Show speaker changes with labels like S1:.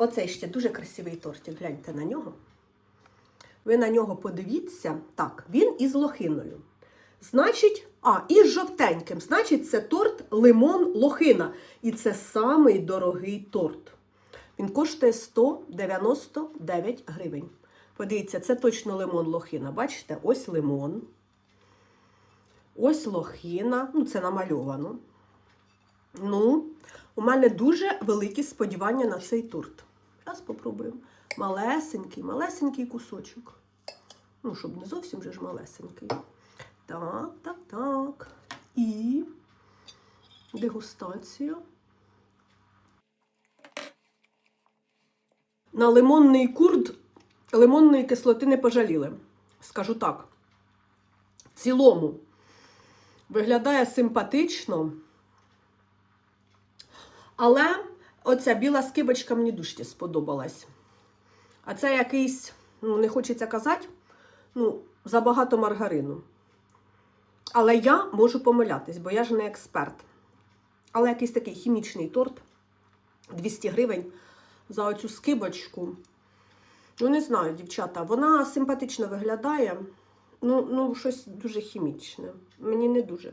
S1: Оцей ще дуже красивий тортик. Гляньте на нього. Ви на нього подивіться. Так, він із лохиною. Значить, а, і з жовтеньким. Значить, це торт лимон лохина. І це самий дорогий торт. Він коштує 199 гривень. Подивіться, це точно лимон лохина. Бачите, ось лимон. Ось лохина. Ну, це намальовано. Ну, у мене дуже великі сподівання на цей торт. Зараз спробуємо. Малесенький, малесенький кусочок. Ну, щоб не зовсім же ж малесенький. Так, так, так. І дегустація. На лимонний курд лимонної кислоти не пожаліли. Скажу так. В цілому виглядає симпатично. Але оця біла скибочка мені дуже сподобалась. А це якийсь, ну, не хочеться казати, ну, забагато маргарину. Але я можу помилятись, бо я ж не експерт. Але якийсь такий хімічний торт 200 гривень за оцю скибочку. Ну, не знаю, дівчата, вона симпатично виглядає. Ну, ну щось дуже хімічне. Мені не дуже.